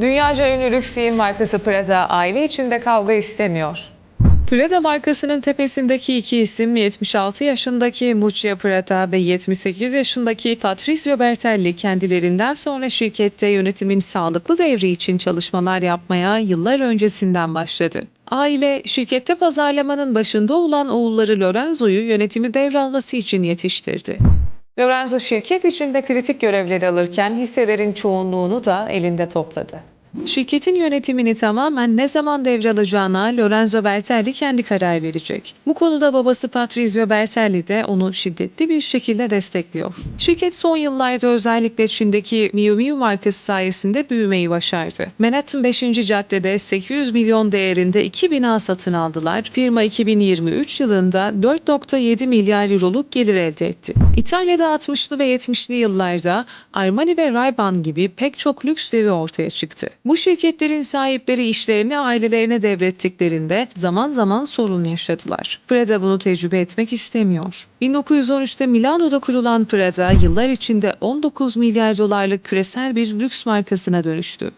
Dünyaca ünlü lüks giyim markası Prada aile içinde kavga istemiyor. Prada markasının tepesindeki iki isim 76 yaşındaki Muccia Prada ve 78 yaşındaki Patrizio Bertelli kendilerinden sonra şirkette yönetimin sağlıklı devri için çalışmalar yapmaya yıllar öncesinden başladı. Aile, şirkette pazarlamanın başında olan oğulları Lorenzo'yu yönetimi devralması için yetiştirdi. Lorenzo şirket içinde kritik görevleri alırken hisselerin çoğunluğunu da elinde topladı. Şirketin yönetimini tamamen ne zaman devralacağına Lorenzo Bertelli kendi karar verecek. Bu konuda babası Patrizio Bertelli de onu şiddetli bir şekilde destekliyor. Şirket son yıllarda özellikle Çin'deki Miu Miu markası sayesinde büyümeyi başardı. Manhattan 5. caddede 800 milyon değerinde iki bina satın aldılar. Firma 2023 yılında 4.7 milyar euroluk gelir elde etti. İtalya'da 60'lı ve 70'li yıllarda Armani ve Ray-Ban gibi pek çok lüks devi ortaya çıktı. Bu şirketlerin sahipleri işlerini ailelerine devrettiklerinde zaman zaman sorun yaşadılar. Prada bunu tecrübe etmek istemiyor. 1913'te Milano'da kurulan Prada yıllar içinde 19 milyar dolarlık küresel bir lüks markasına dönüştü.